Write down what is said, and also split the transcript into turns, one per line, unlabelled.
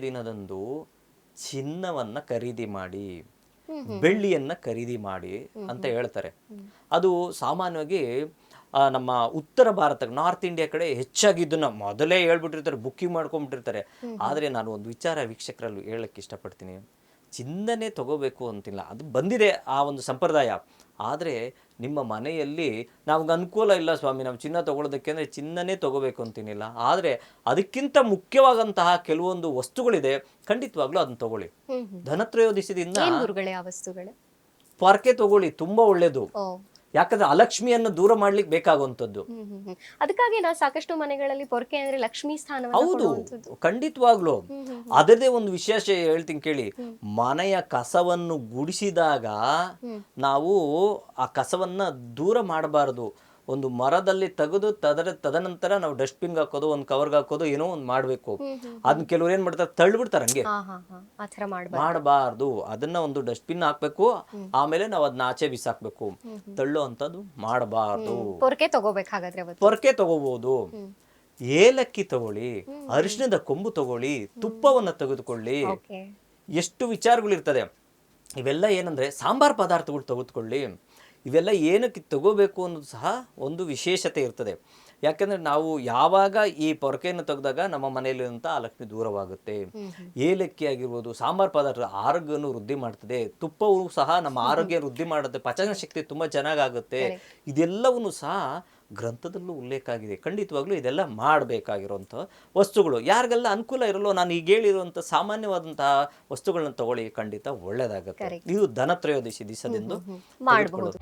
ದಿನದಂದು ಚಿನ್ನವನ್ನ ಖರೀದಿ ಮಾಡಿ ಬೆಳ್ಳಿಯನ್ನ ಖರೀದಿ ಮಾಡಿ ಅಂತ ಹೇಳ್ತಾರೆ. ಅದು ಸಾಮಾನ್ಯವಾಗಿ ನಮ್ಮ ಉತ್ತರ ಭಾರತ ನಾರ್ತ್ ಇಂಡಿಯಾ ಕಡೆ ಹೆಚ್ಚಾಗಿ ಇದನ್ನ ಮೊದಲೇ ಹೇಳ್ಬಿಟ್ಟಿರ್ತಾರೆ ಬುಕ್ಕಿಂಗ್ ಮಾಡ್ಕೊಂಡ್ಬಿಟ್ಟಿರ್ತಾರೆ ಆದ್ರೆ ನಾನು ಒಂದು ವಿಚಾರ ವೀಕ್ಷಕರಲ್ಲಿ ಹೇಳಕ್ಕೆ ಇಷ್ಟಪಡ್ತೀನಿ. ಚಿನ್ನನೇ ತಗೋಬೇಕು ಅಂತಿಲ್ಲ. ಅದು ಬಂದಿದೆ ಆ ಒಂದು ಸಂಪ್ರದಾಯ. ಆದರೆ ನಿಮ್ಮ ಮನೆಯಲ್ಲಿ ನಮ್ಗೆ ಅನುಕೂಲ ಇಲ್ಲ ಸ್ವಾಮಿ ನಾವು ಚಿನ್ನ ತೊಗೊಳೋದಕ್ಕೆ ಅಂದರೆ ಚಿನ್ನನೇ ತಗೋಬೇಕು ಅಂತೀನಿಲ್ಲ. ಆದರೆ ಅದಕ್ಕಿಂತ ಮುಖ್ಯವಾದಂತಹ ಕೆಲವೊಂದು ವಸ್ತುಗಳಿದೆ ಖಂಡಿತವಾಗ್ಲೂ ಅದನ್ನ ತಗೊಳ್ಳಿ.
ಧನತ್ರಯೋದಿಸಿದಿಂದ ಆ ವಸ್ತುಗಳು?
ಪಾರ್ಕೆ ತಗೊಳ್ಳಿ ತುಂಬಾ ಒಳ್ಳೇದು. ಯಾಕಂದ್ರೆ ಅಲಕ್ಷ್ಮಿಯನ್ನು ದೂರ ಮಾಡ್ಲಿಕ್ಕೆ ಬೇಕಾಗುವಂಥದ್ದು.
ಅದಕ್ಕಾಗಿ ನಾವು ಸಾಕಷ್ಟು ಮನೆಗಳಲ್ಲಿ ಪೊರಕೆ ಅಂದ್ರೆ ಲಕ್ಷ್ಮಿ ಸ್ಥಾನ
ಹೌದು ಖಂಡಿತವಾಗ್ಲು. ಅದರದೇ ಒಂದು ವಿಶೇಷ ಹೇಳ್ತೀನಿ ಕೇಳಿ. ಮನೆಯ ಕಸವನ್ನು ಗುಡಿಸಿದಾಗ ನಾವು ಆ ಕಸವನ್ನ ದೂರ ಮಾಡಬಾರದು. ಒಂದು ಮರದಲ್ಲಿ ತೆಗೆದು ತದರ ತದನಂತರ ನಾವು ಡಸ್ಟ್ಬಿನ್ಗೆ ಹಾಕೋದು ಒಂದು ಕವರ್ಗೆ ಹಾಕೋದು ಏನೋ ಒಂದು ಮಾಡಬೇಕು. ಅದನ್ನ ಕೆಲವ್ರು ಏನ್ ಮಾಡ್ತಾರೆ? ತಳ್ಳಿಬಿಡ್ತಾರೆ ಹಂಗೆ.
ಮಾಡ್ಬಾರ್ದು.
ಅದನ್ನ ಒಂದು ಡಸ್ಟ್ಬಿನ್ ಹಾಕ್ಬೇಕು. ಆಮೇಲೆ ನಾವು ಅದನ್ನ ಆಚೆ ಬಿಸಾಕ್ಬೇಕು. ತಳ್ಳೋ ಅಂತದ್ದು ಮಾಡಬಾರ್ದು.
ಪೊರ್ಕೆ ತಗೋಬೇಕು ಹಾಗಾದ್ರೆ ಅವತ್ತು.
ಪೊರ್ಕೆ ತಗೋಬಹುದು ಏಲಕ್ಕಿ ತಗೊಳ್ಳಿ ಅರಿಶಿಣದ ಕೊಂಬು ತಗೊಳ್ಳಿ ತುಪ್ಪವನ್ನ ತೆಗೆದುಕೊಳ್ಳಿ. ಎಷ್ಟು ವಿಚಾರಗಳಿರ್ತದೆ? ಇವೆಲ್ಲ ಏನಂದ್ರೆ ಸಾಂಬಾರ್ ಪದಾರ್ಥಗಳು ತೆಗೆದುಕೊಳ್ಳಿ. ಇವೆಲ್ಲ ಏನಕ್ಕೆ ತಗೋಬೇಕು ಅನ್ನೋದು ಸಹ ಒಂದು ವಿಶೇಷತೆ ಇರ್ತದೆ. ಯಾಕಂದರೆ ನಾವು ಯಾವಾಗ ಈ ಪೊರಕೆಯನ್ನು ತೆಗೆದಾಗ ನಮ್ಮ ಮನೆಯಲ್ಲಿರುವಂಥ ಆ ಲಕ್ಷ್ಮಿ ದೂರವಾಗುತ್ತೆ. ಏಲಕ್ಕಿ ಆಗಿರ್ಬೋದು ಸಾಂಬಾರು ಪದಾರ್ಥ ಆರೋಗ್ಯವನ್ನು ವೃದ್ಧಿ ಮಾಡ್ತದೆ. ತುಪ್ಪವು ಸಹ ನಮ್ಮ ಆರೋಗ್ಯ ವೃದ್ಧಿ ಮಾಡುತ್ತೆ. ಪಚನ ಶಕ್ತಿ ತುಂಬ ಚೆನ್ನಾಗಾಗುತ್ತೆ. ಇದೆಲ್ಲವನ್ನು ಸಹ ಗ್ರಂಥದಲ್ಲೂ ಉಲ್ಲೇಖ ಆಗಿದೆ. ಖಂಡಿತವಾಗ್ಲೂ ಇದೆಲ್ಲ ಮಾಡಬೇಕಾಗಿರುವಂಥ ವಸ್ತುಗಳು. ಯಾರಿಗೆಲ್ಲ ಅನುಕೂಲ ಇರಲೋ ನಾನು ಈಗ ಹೇಳಿರುವಂಥ ಸಾಮಾನ್ಯವಾದಂತಹ ವಸ್ತುಗಳನ್ನ ತಗೊಳ್ಳಿ ಖಂಡಿತ ಒಳ್ಳೇದಾಗುತ್ತೆ. ಇದು ಧನತ್ರಯೋದಶಿ ದಿವಸದಿಂದ
ಮಾಡಬಹುದು.